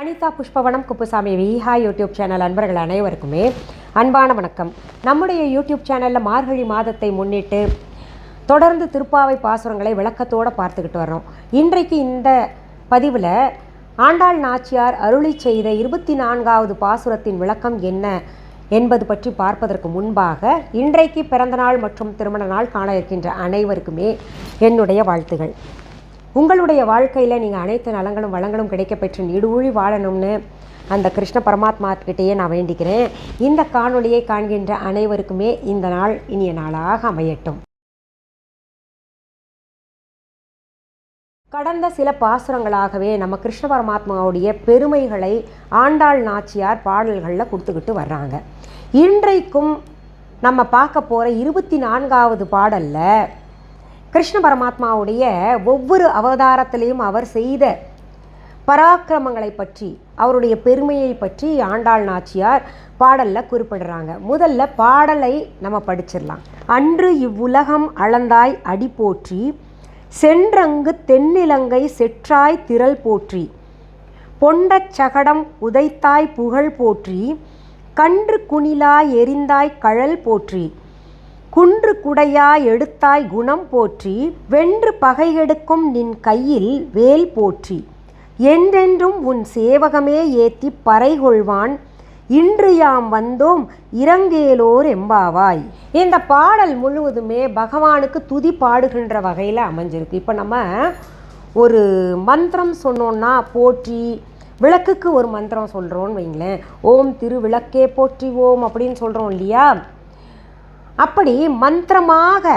Anitha Pushpavanam Kuppusamy Viha YouTube channel அன்பர்கள் அனைவருக்குமே அன்பான வணக்கம். நம்முடைய யூடியூப் சேனலில் மார்கழி மாதத்தை முன்னிட்டு தொடர்ந்து திருப்பாவை பாசுரங்களை விளக்கத்தோடு பார்த்துக்கிட்டு வர்றோம். இன்றைக்கு இந்த பதிவில் ஆண்டாள் நாச்சியார் அருளி செய்த இருபத்தி நான்காவது பாசுரத்தின் விளக்கம் என்ன என்பது பற்றி பார்ப்பதற்கு முன்பாக இன்றைக்கு பிறந்தநாள் மற்றும் திருமண நாள் காண இருக்கின்ற அனைவருக்குமே என்னுடைய வாழ்த்துகள். உங்களுடைய வாழ்க்கையில் நீங்கள் அனைத்து நலங்களும் வளங்களும் கிடைக்க பெற்று நீடூழி வாழணும்னு அந்த கிருஷ்ண பரமாத்மாக்கிட்டேயே நான் வேண்டிக்கிறேன். இந்த காணொளியை காண்கின்ற அனைவருக்குமே இந்த நாள் இனிய நாளாக அமையட்டும். கடந்த சில பாசுரங்களாகவே நம்ம கிருஷ்ண பரமாத்மாவுடைய பெருமைகளை ஆண்டாள் நாச்சியார் பாடல்களில் கொடுத்துக்கிட்டு வர்றாங்க. இன்றைக்கும் நம்ம பார்க்க போகிற இருபத்தி நான்காவது பாடலில் கிருஷ்ண பரமாத்மாவுடைய ஒவ்வொரு அவதாரத்திலையும் அவர் செய்த பராக்கிரமங்களை பற்றி அவருடைய பெருமையை பற்றி ஆண்டாள் நாச்சியார் பாடலில் குறிப்பிடுறாங்க. முதல்ல பாடலை நம்ம படிச்சிடலாம். அன்று இவ்வுலகம் அளந்தாய் அடி போற்றி சென்றங்கு தென்னிலங்கை செற்றாய் திரள் போற்றி பொண்டச் சகடம் உதைத்தாய் புகழ் போற்றி கன்று குணிலாய் எரிந்தாய் கழல் போற்றி குன்று குடையாய் எடுத்தாய் குணம் போற்றி வென்று பகையெடுக்கும் நின் கையில் வேல் போற்றி. என்றென்றும் உன் சேவகமே ஏத்தி பறைகொள்வான். இன்று யாம் வந்தோம் இறங்கேலோர் எம்பாவாய். இந்த பாடல் முழுவதுமே பகவானுக்கு துதி பாடுகின்ற வகையில் அமைஞ்சிருக்கு. இப்போ நம்ம ஒரு மந்திரம் சொன்னோன்னா போற்றி விளக்குக்கு ஒரு மந்திரம் சொல்கிறோன்னு வைங்களேன். ஓம் திரு விளக்கே போற்றி ஓம் அப்படின்னு சொல்கிறோம் இல்லையா? அப்படி மந்திரமாக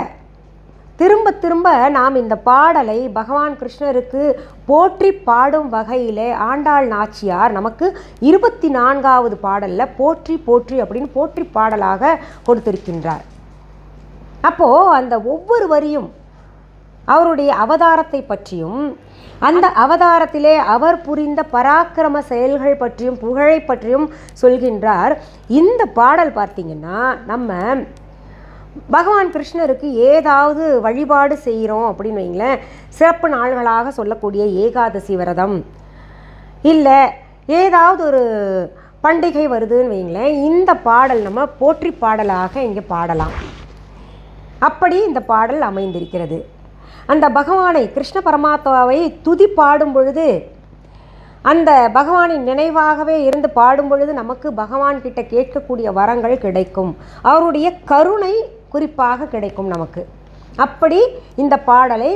திரும்ப திரும்ப நாம் இந்த பாடலை பகவான் கிருஷ்ணருக்கு போற்றி பாடும் வகையிலே ஆண்டாள் நாச்சியார் நமக்கு இருபத்தி நான்காவது பாடலில் போற்றி போற்றி அப்படின்னு போற்றி பாடலாக கொடுத்திருக்கின்றார். அப்போது அந்த ஒவ்வொரு வரியும் அவருடைய அவதாரத்தை பற்றியும் அந்த அவதாரத்திலே அவர் புரிந்த பராக்கிரம செயல்கள் பற்றியும் புகழை பற்றியும் சொல்கின்றார். இந்த பாடல் பார்த்திங்கன்னா நம்ம பகவான் கிருஷ்ணருக்கு ஏதாவது வழிபாடு செய்கிறோம் அப்படின்னு வைங்களேன் சிறப்பு நாள்களாக சொல்லக்கூடிய ஏகாதசி விரதம். இல்லை ஏதாவது ஒரு பண்டிகை வருதுன்னு வைங்களேன் இந்த பாடல் நம்ம போற்றி பாடலாக இங்கே பாடலாம். அப்படி இந்த பாடல் அமைந்திருக்கிறது. அந்த பகவானை கிருஷ்ண பரமாத்மாவை துதி பாடும் பொழுது அந்த பகவானின் நினைவாகவே இருந்து பாடும் பொழுது நமக்கு பகவான் கிட்ட கேட்கக்கூடிய வரங்கள் கிடைக்கும். அவருடைய கருணை குறிப்பாக கிடைக்கும் நமக்கு. அப்படி இந்த பாடலை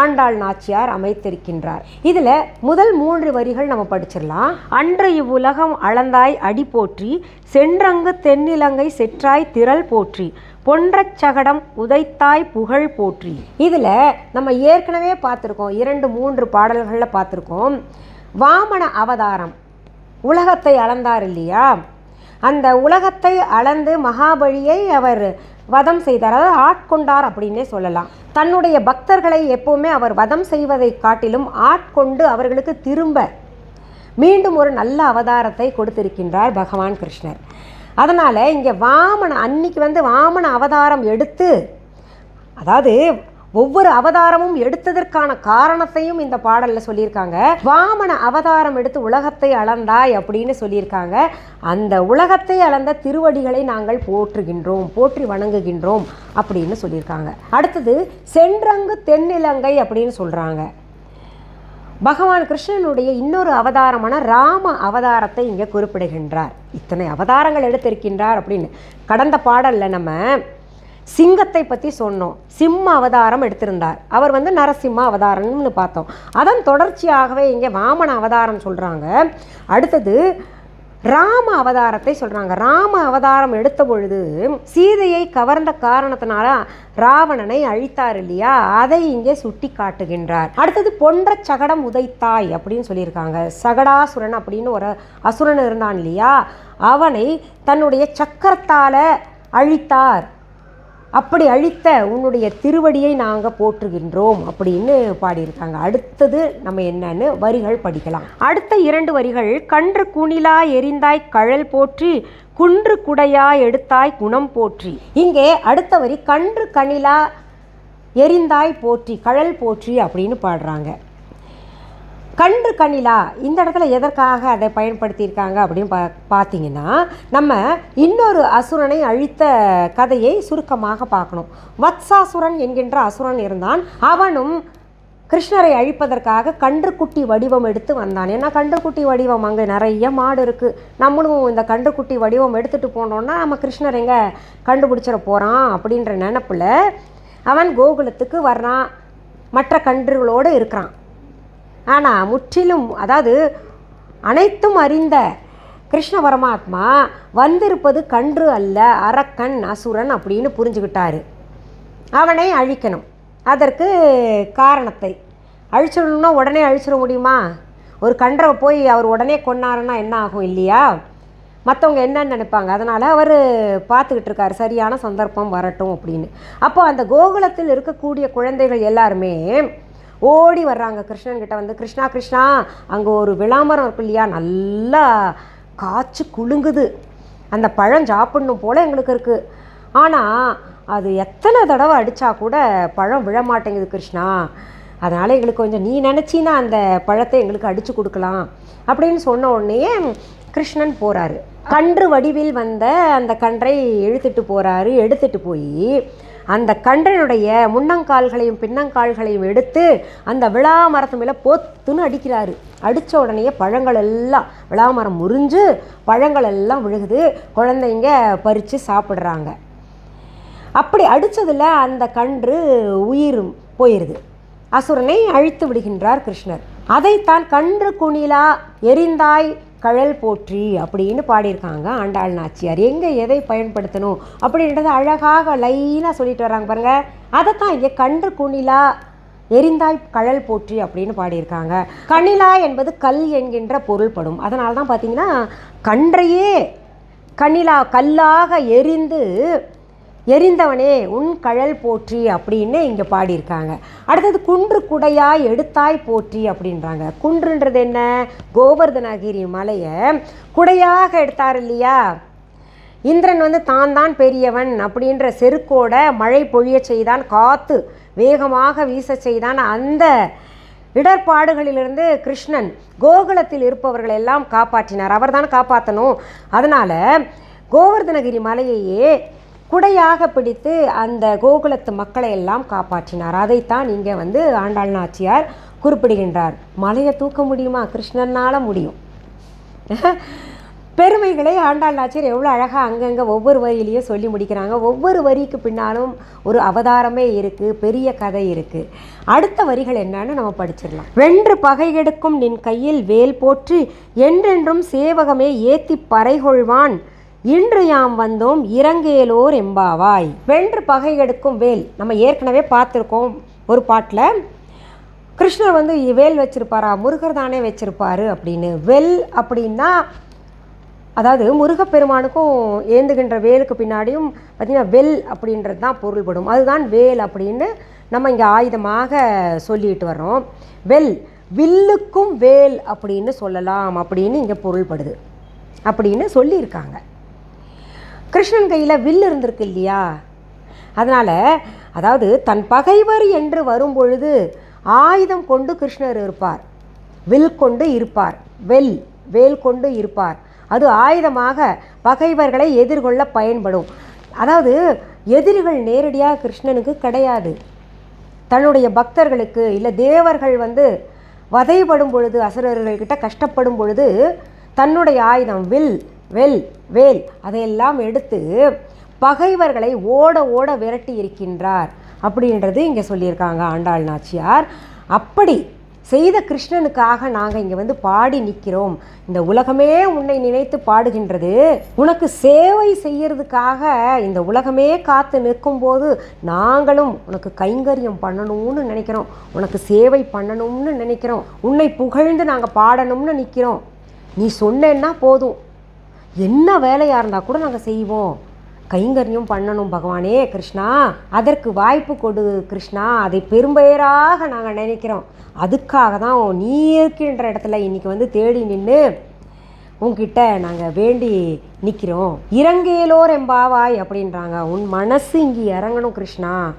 ஆண்டாள் நாச்சியார் அமைத்திருக்கின்றார். இதில் முதல் மூன்று வரிகள் நம்ம படிச்சிடலாம். அன்று இவ்வுலகம் அளந்தாய் அடி போற்றி சென்றங்கு தென்னிலங்கை செற்றாய் திரள் போற்றி பொன்றச் சகடம் உதைத்தாய் புகழ் போற்றி. இதில் நம்ம ஏற்கனவே பார்த்துருக்கோம் இரண்டு மூன்று பாடல்களில் பார்த்துருக்கோம். வாமன அவதாரம் உலகத்தை அளந்தார் இல்லையா? அந்த உலகத்தை அளந்து மகாபலியை அவர் வதம் செய்தார். அதாவது ஆட்கொண்டார் அப்படின்னே சொல்லலாம். தன்னுடைய பக்தர்களை எப்போவுமே அவர் வதம் செய்வதை காட்டிலும் ஆட்கொண்டு அவர்களுக்கு திரும்ப மீண்டும் ஒரு நல்ல அவதாரத்தை கொடுத்திருக்கின்றார் பகவான் கிருஷ்ணர். அதனால் இங்கே வாமன அன்னைக்கு வந்து வாமன அவதாரம் எடுத்து அதாவது ஒவ்வொரு அவதாரமும் எடுத்ததற்கான காரணத்தையும் இந்த பாடலில் சொல்லியிருக்காங்க. வாமன அவதாரம் எடுத்து உலகத்தை அளந்தாய் அப்படின்னு சொல்லியிருக்காங்க. அந்த உலகத்தை அளந்த திருவடிகளை நாங்கள் போற்றுகின்றோம் போற்றி வணங்குகின்றோம் அப்படின்னு சொல்லியிருக்காங்க. அடுத்தது சென்றங்கு தென்னிலங்கை அப்படின்னு சொல்கிறாங்க பகவான் கிருஷ்ணனுடைய இன்னொரு அவதாரமான ராம அவதாரத்தை இங்கே குறிப்பிடுகின்றார். இத்தனை அவதாரங்கள் எடுத்திருக்கின்றார் அப்படின்னு. கடந்த பாடலில் நம்ம சிங்கத்தை பற்றி சொன்னோம். சிம்ம அவதாரம் எடுத்திருந்தார். அவர் வந்து நரசிம்ம அவதாரம்னு பார்த்தோம். அதன் தொடர்ச்சியாகவே இங்கே வாமன அவதாரம் சொல்கிறாங்க அடுத்தது ராம அவதாரத்தை சொல்கிறாங்க ராம அவதாரம் எடுத்த பொழுது சீதையை கவர்ந்த காரணத்தினால ராவணனை அழித்தார் இல்லையா? அதை இங்கே சுட்டி காட்டுகின்றார் அடுத்தது பொன்ற சகடம் உதைத்தாய் அப்படின்னு சொல்லியிருக்காங்க. சகடாசுரன் அப்படின்னு ஒரு அசுரன் இருந்தான் இல்லையா? அவனை தன்னுடைய சக்கரத்தால் அழித்தார். அப்படி அழித்த உன்னுடைய திருவடியை நாங்கள் போற்றுகின்றோம் அப்படின்னு பாடியிருக்காங்க. அடுத்தது நம்ம என்னன்னு வரிகள் படிக்கலாம். அடுத்த இரண்டு வரிகள் கன்று குணிலா எரிந்தாய் கழல் போற்றி குன்று குடையா எடுத்தாய் குணம் போற்றி. இங்கே அடுத்த வரி கன்று கணிலா எரிந்தாய் போற்றி கழல் போற்றி அப்படின்னு பாடுறாங்க. கன்று கணிலா இந்த இடத்துல எதற்காக அதை பயன்படுத்தியிருக்காங்க அப்படின்னு பா பார்த்தீங்கன்னா நம்ம இன்னொரு அசுரனை அழித்த கதையை சுருக்கமாக பார்க்கணும். வத்சாசுரன் என்கின்ற அசுரன் இருந்தான். அவனும் கிருஷ்ணரை அழிப்பதற்காக கன்றுக்குட்டி வடிவம் எடுத்து வந்தான். ஏன்னா கன்றுக்குட்டி வடிவம் அங்கே நிறைய மாடு இருக்குது நம்மளும் இந்த கன்றுக்குட்டி வடிவம் எடுத்துகிட்டு போனோன்னா நம்ம கிருஷ்ணர் எங்கே கண்டுபிடிச்சிட போகிறான் அப்படின்ற நினப்பில் அவன் கோகுலத்துக்கு வர்றான். மற்ற கன்றுகளோடு இருக்கிறான். ஆனால் முற்றிலும் அதாவது அனைத்தும் அறிந்த கிருஷ்ண பரமாத்மா வந்திருப்பது கன்று அல்ல அரக்கன் அசுரன் அப்படின்னு புரிஞ்சுக்கிட்டாரு அவனை அழிக்கணும். அதற்கு காரணத்தை. அழிச்சிடணும்னா உடனே அழிச்சிட முடியுமா? ஒரு கன்றை போய் அவர் உடனே கொன்னாருன்னா என்ன ஆகும் இல்லையா? மற்றவங்க என்னன்னு நினைப்பாங்க. அதனால் அவர் பார்த்துக்கிட்டு இருக்காரு. சரியான சந்தர்ப்பம் வரட்டும் அப்படின்னு. அப்போ அந்த கோகுலத்தில் இருக்கக்கூடிய குழந்தைகள் எல்லாருமே ஓடி வர்றாங்க கிருஷ்ணன்கிட்ட வந்து கிருஷ்ணா கிருஷ்ணா அங்கே ஒரு விளாம்பரம் இருக்கு இல்லையா? நல்லா காய்ச்சி குலுங்குது. அந்த பழம் சாப்பிடணும் போல் எங்களுக்கு இருக்குது ஆனால் அது எத்தனை தடவை அடித்தா கூட பழம் விழ மாட்டேங்குது கிருஷ்ணா. அதனால் எங்களுக்கு கொஞ்சம் நீ நினச்சின்னா அந்த பழத்தை எங்களுக்கு அடித்து கொடுக்கலாம். அப்படின்னு சொன்ன உடனே கிருஷ்ணன் போகிறாரு கன்று வடிவில் வந்த அந்த கன்றை இழுத்துட்டு போகிறாரு எடுத்துட்டு போய் அந்த கன்றனுடைய முன்னங்கால்களையும் பின்னங்கால்களையும் எடுத்து அந்த விழா மரத்து மேலே போத்துன்னு அடிக்கிறாரு. அடித்த உடனே பழங்கள் எல்லாம் விழா மரம் முறிஞ்சு பழங்கள் எல்லாம் விழுகுது. குழந்தைங்க பறித்து சாப்பிட்றாங்க. அப்படி அடித்ததில் அந்த கன்று உயிர் போயிடுது அசுரனை அழித்து விடுகின்றார் கிருஷ்ணர். அதைத்தான் கன்று குணிலா எரிந்தாய் கழல் போற்றி அப்படின்னு பாடியிருக்காங்க ஆண்டாள் நாச்சியார். எங்கே எதை பயன்படுத்தணும் அப்படின்றத அழகாக லைனாக சொல்லிட்டு வராங்க பாருங்க. அதைத்தான் இங்கே கன்று குணிலா எரிந்தாய் கழல் போற்றி அப்படின்னு பாடியிருக்காங்க. கணிலா என்பது கல் என்கின்ற பொருள்படும். அதனால தான் பார்த்தீங்கன்னா கன்றையே கண்ணிலா கல்லாக எரிந்து எரிந்தவனே உன் கழல் போற்றி அப்படின்னு இங்கே பாடியிருக்காங்க. அடுத்தது குன்று குடையாய் எடுத்தாய் போற்றி அப்படின்றாங்க. குன்றுன்றது என்ன? கோவர்தனகிரி மலையை குடையாக எடுத்தார் இல்லையா? இந்திரன் வந்து தான் தான் பெரியவன் அப்படின்ற செருக்கோட மழை பொழிய செய்தான் காத்து வேகமாக வீச செய்தான். அந்த இடர்பாடுகளிலிருந்து கிருஷ்ணன் கோகுலத்தில் இருப்பவர்கள் எல்லாம் காப்பாற்றினார். அவர் தான் காப்பாற்றணும் அதனால் கோவர்தனகிரி மலையையே குடையாக பிடித்து அந்த கோகுலத்து மக்களை எல்லாம் காப்பாற்றினார். அதைத்தான் இங்கே வந்து ஆண்டாள் நாச்சியார் குறிப்பிடுகின்றார். மலையை தூக்க முடியுமா? கிருஷ்ணனால் முடியும். பெருமைகளை ஆண்டாள் நாச்சியார் எவ்வளோ அழகாக அங்கங்கே ஒவ்வொரு வரியிலையும் சொல்லி முடிக்கிறாங்க. ஒவ்வொரு வரிக்கு பின்னாலும் ஒரு அவதாரமே இருக்குது பெரிய கதை இருக்குது அடுத்த வரிகள் என்னன்னு நம்ம படிச்சிடலாம். வென்று பகைகெடுக்கும் நின் கையில் வேல் போற்றி என்றென்றும் சேவகமே ஏத்தி பறைகொள்வான் இன்று யாம் வந்தோம் இறங்கேலோர் எம்பாவாய். வென்று பகைகெடுக்கும் வேல். நம்ம ஏற்கனவே பார்த்துருக்கோம் ஒரு பாட்டில். கிருஷ்ணர் வந்து வேல் வச்சுருப்பாரா? முருகர் தானே வச்சுருப்பாரு அப்படின்னு. வெல் அப்படின்னா அதாவது முருகப்பெருமானுக்கும் ஏந்துகின்ற வேலுக்கு பின்னாடியும் பார்த்திங்கன்னா வெல் அப்படின்றது தான் பொருள்படும். அதுதான் வேல் அப்படின்னு நம்ம இங்கே ஆயுதமாக சொல்லிட்டு வர்றோம். வெல் வில்லுக்கும் வேல் அப்படின்னு சொல்லலாம் அப்படின்னு இங்கே பொருள்படுது. அப்படின்னு சொல்லியிருக்காங்க. கிருஷ்ணன் கையில் வில் இருந்திருக்கு இல்லையா? அதனால் அதாவது தன் பகைவர் என்று வரும்பொழுது ஆயுதம் கொண்டு கிருஷ்ணர் இருப்பார். வில் கொண்டு இருப்பார். வெல் வேல் கொண்டு இருப்பார். அது ஆயுதமாக பகைவர்களை எதிர்கொள்ள பயன்படும். அதாவது எதிரிகள் நேரடியாக கிருஷ்ணனுக்கு கிடையாது. தன்னுடைய பக்தர்களுக்கு இல்லை தேவர்கள் வந்து வதைப்படும் பொழுது அசுரர்கள்கிட்ட கஷ்டப்படும் பொழுது தன்னுடைய ஆயுதம் வில் வெல் வேல். அதையெல்லாம் எடுத்து பகைவர்களை ஓட ஓட விரட்டி இருக்கின்றார் அப்படின்றது இங்கே சொல்லியிருக்காங்க ஆண்டாள் நாச்சியார். அப்படி செய்த கிருஷ்ணனுக்காக நாங்கள் இங்கே வந்து பாடி நிற்கிறோம் இந்த உலகமே உன்னை நினைத்து பாடுகின்றது. உனக்கு சேவை செய்யறதுக்காக இந்த உலகமே காத்து நிற்கும்போது நாங்களும் உனக்கு கைங்கரியம் பண்ணணும்னு நினைக்கிறோம். உனக்கு சேவை பண்ணணும்னு நினைக்கிறோம். உன்னை புகழ்ந்து நாங்கள் பாடணும்னு நிற்கிறோம் நீ சொன்னேன்னா போதும். என்ன வேலையாக இருந்தால் கூட நாங்கள் செய்வோம். கைங்கரியம் பண்ணணும் பகவானே கிருஷ்ணா. அதற்கு வாய்ப்பு கொடு கிருஷ்ணா. அதை பெரும்பெயராக நாங்கள் நினைக்கிறோம். அதுக்காக தான் நீ இருக்கின்ற இடத்துல இன்னைக்கு வந்து தேடி நின்று உங்ககிட்ட நாங்கள் வேண்டி நிற்கிறோம் இறங்கேலோர் எம்பாவாய் அப்படின்றாங்க. உன் மனசு இங்கே இறங்கணும் கிருஷ்ணா.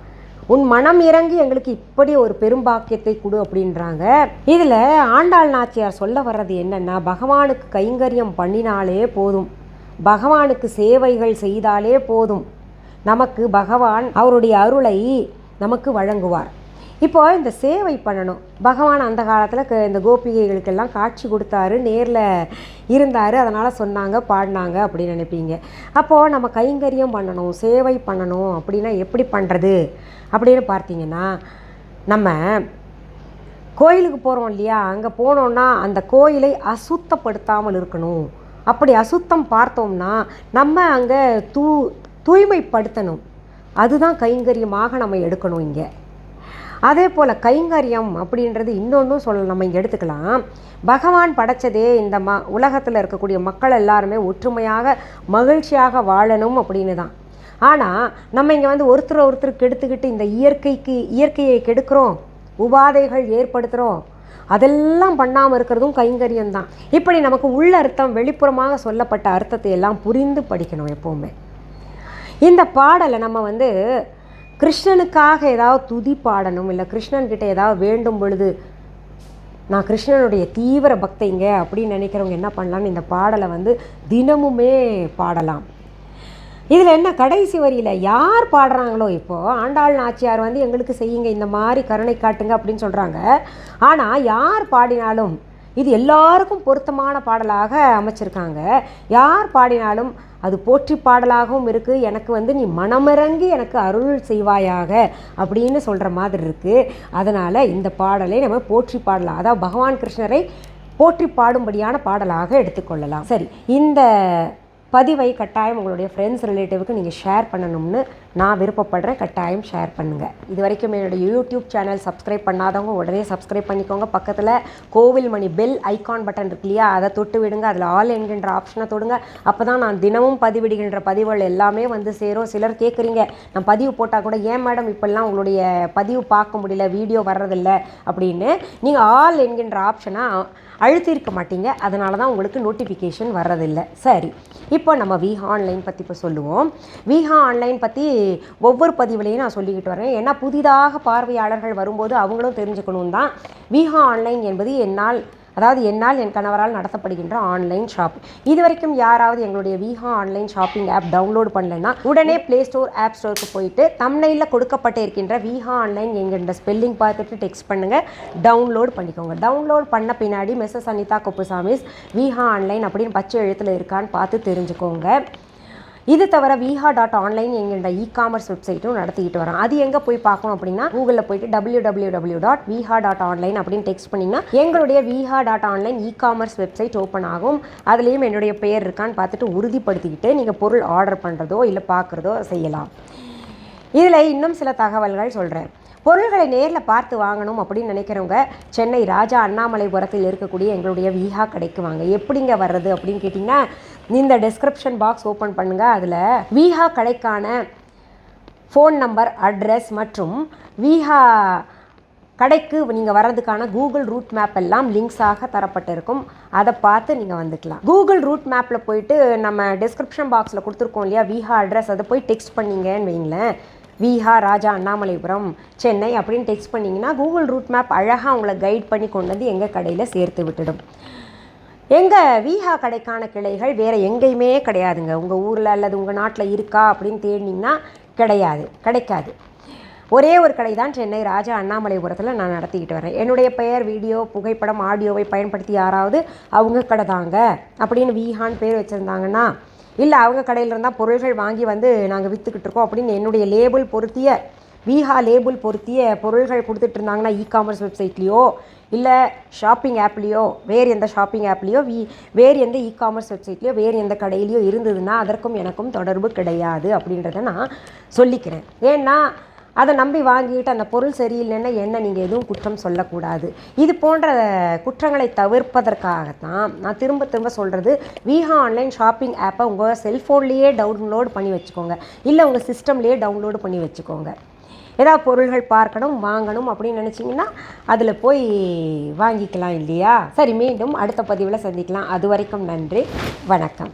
உன் மனம் இறங்கி எங்களுக்கு இப்படி ஒரு பெரும்பாக்கியத்தை கொடு அப்படின்றாங்க. இதில் ஆண்டாள் நாச்சியார் சொல்ல வர்றது என்னன்னா பகவானுக்கு கைங்கரியம் பண்ணினாலே போதும். பகவானுக்கு சேவைகள் செய்தாலே போதும். நமக்கு பகவான் அவருடைய அருளை நமக்கு வழங்குவார். இப்போ இந்த சேவை பண்ணணும். பகவான் அந்த காலத்தில் இந்த கோபிகைகளுக்கெல்லாம் காட்சி கொடுத்தாரு நேரில் இருந்தார் அதனால் சொன்னாங்க பாடினாங்க அப்படின்னு நினைப்பீங்க. அப்போது நம்ம கைங்கரியம் பண்ணணும் சேவை பண்ணணும் அப்படின்னா எப்படி பண்ணுறது அப்படின்னு பார்த்தீங்கன்னா நம்ம கோயிலுக்கு போகிறோம் இல்லையா? அங்கே போனோன்னா அந்த கோயிலை அசுத்தப்படுத்தாமல் இருக்கணும். அப்படி அசுத்தம் பார்த்தோம்னா நம்ம அங்கே தூ தூய்மைப்படுத்தணும். அதுதான் கைங்கரியமாக நம்ம எடுக்கணும் இங்கே. அதே போல் கைங்கரியம் அப்படின்றது இன்னொன்றும் சொல்ல நம்ம இங்கே எடுத்துக்கலாம். பகவான் படைச்சதே இந்த ம உலகத்தில் இருக்கக்கூடிய மக்கள் எல்லாருமே ஒற்றுமையாக மகிழ்ச்சியாக வாழணும் அப்படின்னு தான் ஆனால் நம்ம இங்கே வந்து ஒருத்தர் ஒருத்தர் கெடுத்துக்கிட்டு இந்த இயற்கைக்கு இயற்கையை கெடுக்கிறோம் உபாதைகள் ஏற்படுத்துகிறோம் அதெல்லாம் பண்ணாமல் இருக்கிறதும் கைங்கரியம் தான் இப்படி நமக்கு உள்ள அர்த்தம் வெளிப்புறமாக சொல்லப்பட்ட அர்த்தத்தை எல்லாம் புரிந்து படிக்கணும் எப்போவுமே. இந்த பாடலை நம்ம வந்து கிருஷ்ணனுக்காக ஏதாவது துதி பாடணும் இல்லை கிருஷ்ணன்கிட்ட ஏதாவது வேண்டும் பொழுது நான் கிருஷ்ணனுடைய தீவிர பக்தைங்க அப்படின்னு நினைக்கிறவங்க என்ன பண்ணலாம்னு இந்த பாடலை வந்து தினமுமே பாடலாம். இதில் என்ன கடைசி வரியில் யார் பாடுறாங்களோ இப்போது ஆண்டாள் நாச்சியார் வந்து எங்களுக்கு செய்யுங்க இந்த மாதிரி கருணை காட்டுங்க அப்படின்னு சொல்கிறாங்க ஆனால் யார் பாடினாலும் இது எல்லாருக்கும் பொருத்தமான பாடலாக அமைச்சிருக்காங்க. யார் பாடினாலும் அது போற்றி பாடலாகவும் இருக்குது எனக்கு வந்து நீ மனமிறங்கி எனக்கு அருள் செய்வாயாக அப்படின்னு சொல்கிற மாதிரி இருக்குது அதனால் இந்த பாடலை நம்ம போற்றி பாடலாம். அதாவது பகவான் கிருஷ்ணரை போற்றி பாடும்படியான பாடலாக எடுத்துக்கொள்ளலாம் சரி இந்த பதிவை கட்டாயம் உங்களுடைய ஃப்ரெண்ட்ஸ் ரிலேட்டிவ்க்கு நீங்கள் ஷேர் பண்ணணும்னு நான் விருப்பப்படுறேன் கட்டாயம் ஷேர் பண்ணுங்கள் இது வரைக்கும் என்னுடைய யூடியூப் சேனல் சப்ஸ்கிரைப் பண்ணாதவங்க உடனே சப்ஸ்கிரைப் பண்ணிக்கோங்க. பக்கத்தில் கோவில் மணி பெல் ஐகான் பட்டன் இருக்கு இல்லையா? அதை தொட்டு விடுங்க. அதில் ஆல் என்கின்ற ஆப்ஷனை தொடுங்க. அப்போ தான் நான் தினமும் பதிவிடுகின்ற பதிவுகள் எல்லாமே வந்து சேரும். சிலர் கேட்குறீங்க நான் பதிவு போட்டால் கூட ஏன் மேடம் இப்போல்லாம் உங்களுடைய பதிவு பார்க்க முடியல? வீடியோ வர்றதில்ல. அப்படின்னு. நீங்கள் ஆல் என்கின்ற ஆப்ஷனை அழுத்தியிருக்க மாட்டீங்க. அதனால தான் உங்களுக்கு நோட்டிஃபிகேஷன் வர்றதில்லை. சரி இப்போ நம்ம விஹா ஆன்லைன் பற்றி இப்போ சொல்லுவோம். விஹா ஆன்லைன் பற்றி ஒவ்வொரு பதிவுலையும் நான் சொல்லிக்கிட்டு வரேன் ஏன்னா புதிதாக பார்வையாளர்கள் வரும்போது அவங்களும் தெரிஞ்சுக்கணும் தான் விஹா ஆன்லைன் என்பது என்னால் அதாவது என்னால் என் கணவரால் நடத்தப்படுகின்ற ஆன்லைன் ஷாப்பிங் இது வரைக்கும் யாராவது எங்களுடைய Viha online shopping app download பண்ணலைன்னா உடனே ப்ளே ஸ்டோர் ஆப் ஸ்டோருக்கு போயிட்டு தம்னையில் கொடுக்கப்பட்டு இருக்கின்ற விஹா ஆன்லைன் என்கின்ற ஸ்பெல்லிங் பார்த்துட்டு டெக்ஸ்ட் பண்ணுங்கள் டவுன்லோட் பண்ணிக்கோங்க. டவுன்லோட் பண்ண பின்னாடி மிஸ்ஸஸ் அனிதா குப்புசாமிஸ் விஹா ஆன்லைன் அப்படின்னு பச்சை எழுத்தில் இருக்கான்னு பார்த்து தெரிஞ்சுக்கோங்க. இது தவிர விஹா டாட் ஆன்லைன் எங்களோட இ காமர்ஸ் வெப்சைட்டும் நடத்திக்கிட்டு வரோம். அது எங்கே போய் பார்க்கணும் அப்படின்னா கூகுளில் போயிட்டு W W W dot Viha dot online அப்படின்னு டெக்ஸ்ட் பண்ணிங்கன்னா எங்களுடைய Viha dot online e commerce website open ஆகும். அதுலேயும் என்னுடைய பெயர் இருக்கான்னு பார்த்துட்டு உறுதிப்படுத்திக்கிட்டு நீங்கள் பொருள் ஆர்டர் பண்ணுறதோ இல்லை பார்க்குறதோ செய்யலாம். இதில் இன்னும் சில தகவல்கள் சொல்கிறேன் பொருள்களை நேரில் பார்த்து வாங்கணும் அப்படின்னு நினைக்கிறவங்க சென்னை ராஜா அண்ணாமலைபுரத்தில் இருக்கக்கூடிய எங்களுடைய விஹா கடைக்கு வாங்க. எப்படிங்க வர்றது அப்படின்னு கேட்டிங்கன்னா இந்த டிஸ்கிரிப்ஷன் பாக்ஸ் ஓப்பன் பண்ணுங்கள் அதில் விஹா கடைக்கான ஃபோன் நம்பர் அட்ரஸ் மற்றும் விஹா கடைக்கு நீங்கள் வர்றதுக்கான கூகுள் ரூட் மேப் எல்லாம் லிங்க்ஸாக தரப்பட்டிருக்கும். அதை பார்த்து நீங்கள் வந்துக்கலாம். கூகுள் ரூட் மேப்பில் போயிட்டு நம்ம டிஸ்கிரிப்ஷன் பாக்ஸில் கொடுத்துருக்கோம் இல்லையா விஹா அட்ரஸ் அதை போய் டெக்ஸ்ட் பண்ணீங்கன்னு வைங்களேன். விஹா ராஜா அண்ணாமலைபுரம் சென்னை அப்படின்னு டெக்ஸ்ட் பண்ணிங்கன்னா கூகுள் ரூட் மேப் அழகாக உங்களை கைட் பண்ணி கொண்டு வந்து எங்கள் கடையில் சேர்த்து விட்டுடும். எங்கள் விஹா கடைக்கான கிளைகள் வேறு எங்கேயுமே கிடையாதுங்க. உங்கள் ஊரில் அல்லது உங்கள் நாட்டில் இருக்கா அப்படின்னு தேடினீங்கன்னா கிடையாது கிடைக்காது. ஒரே ஒரு கடை தான் சென்னை ராஜா அண்ணாமலைபுரத்தில் நான் நடத்திக்கிட்டு வரேன். என்னுடைய பெயர் வீடியோ புகைப்படம் ஆடியோவை பயன்படுத்தி யாராவது அவங்க கடை தாங்க அப்படின்னு விஹான் பேர் வச்சுருந்தாங்கன்னா இல்லை அவங்க கடையில் இருந்தால் பொருள்கள் வாங்கி வந்து நாங்கள் விற்றுக்கிட்டு இருக்கோம் அப்படின்னு என்னுடைய லேபிள் பொருத்திய வீஹா லேபிள் பொருத்திய பொருள்கள் கொடுத்துட்டு இருந்தாங்கன்னா இ காமர்ஸ் வெப்சைட்லேயோ இல்லை ஷாப்பிங் ஆப்லேயோ வேறு எந்த ஷாப்பிங் ஆப்லேயோ வி வேறு எந்த இ காமர்ஸ் வெப்சைட்லேயோ வேறு எந்த கடையிலையோ இருந்ததுன்னா அதற்கும் எனக்கும் தொடர்பு கிடையாது அப்படின்றத நான் சொல்லிக்கிறேன். ஏன்னா அதை நம்பி வாங்கிட்டு அந்த பொருள் சரியில்லைன்னா என்ன நீங்கள் எதுவும் குற்றம் சொல்லக்கூடாது. இது போன்ற குற்றங்களை தவிர்ப்பதற்காகத்தான் நான் திரும்ப திரும்ப சொல்கிறது வீஹா ஆன்லைன் ஷாப்பிங் ஆப்பை உங்கள் செல்ஃபோன்லேயே டவுன்லோட் பண்ணி வச்சுக்கோங்க. இல்லை உங்கள் சிஸ்டம்லேயே டவுன்லோடு பண்ணி வச்சுக்கோங்க. ஏதாவது பொருள்கள் பார்க்கணும் வாங்கணும் அப்படின்னு நினச்சிங்கன்னா அதில் போய் வாங்கிக்கலாம் இல்லையா? சரி மீண்டும் அடுத்த பதிவில் சந்திக்கலாம். அது வரைக்கும் நன்றி வணக்கம்.